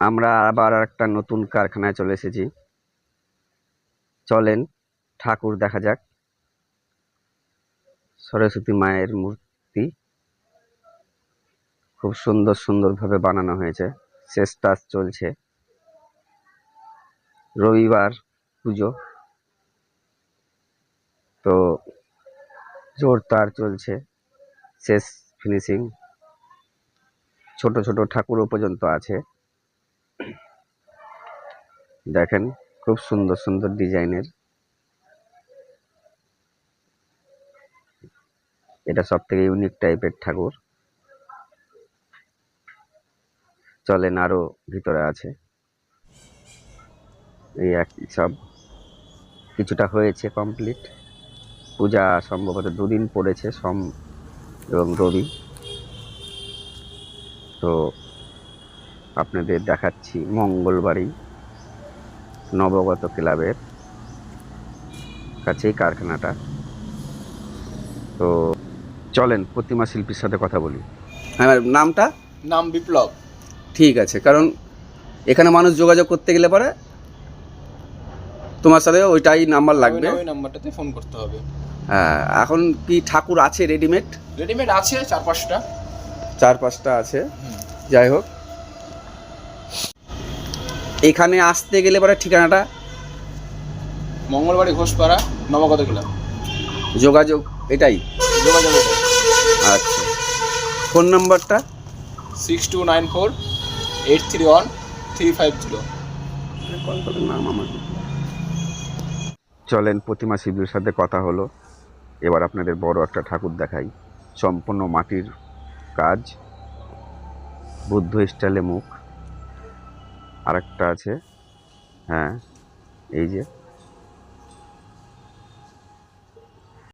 আমরা আবার একটা নতুন কারখানায় চলে এসেছি। চলেন, ঠাকুর দেখা যাক। সরস্বতী মায়ের মূর্তি খুব সুন্দর সুন্দরভাবে বানানো হয়েছে। শেষ চলছে। রবিবার পুজো। তো জোরদার চলছে। শেষ ফিনিশিং ছোট ছোট ঠাকুরও পর্যন্ত আছে। দেখেন, খুব সুন্দর সুন্দর ডিজাইনের। এটা সব থেকে ইউনিক টাইপের ঠাকুর। চলেন আরও ভিতরে আছে। এই এক সব কিছুটা হয়েছে কমপ্লিট পূজা সম্ভবত দুদিন পড়েছে সোম এবং রবি। তো আপনাদের দেখাচ্ছি মঙ্গলবারই। নবগত ক্লাবের কাছেই কারখানাটা। তো চলেন প্রতিমা শিল্পীর সাথে কথা বলি। হ্যাঁ নামটা? নাম বিপ্লব। ঠিক আছে কারণ এখানে মানুষ যোগাযোগ করতে গেলে পরে তোমার সাথে ওইটাই নাম্বার লাগবে। ওই নাম্বারটাতে ফোন করতে হবে। হ্যাঁ এখন কি ঠাকুর আছে রেডিমেড? রেডিমেড আছে চার পাঁচটা। চার পাঁচটা আছে। যাই হোক এখানে আসতে গেলে পরে ঠিকানাটা? মঙ্গলবাড়ি ঘোষপাড়া নবগত ক্লাব। যোগাযোগ এটাই? যোগাযোগ আচ্ছা। ফোন নাম্বারটা? Six two nine four eight three one three five zero. নাম আমার চলেন প্রতিমা শিল্পীর সাথে কথা হলো। এবার আপনাদের বড় একটা ঠাকুর দেখাই। সম্পূর্ণ মাটির কাজ বুদ্ধ স্টাইলে মুখ। আরেকটা আছে। হ্যাঁ এই যে।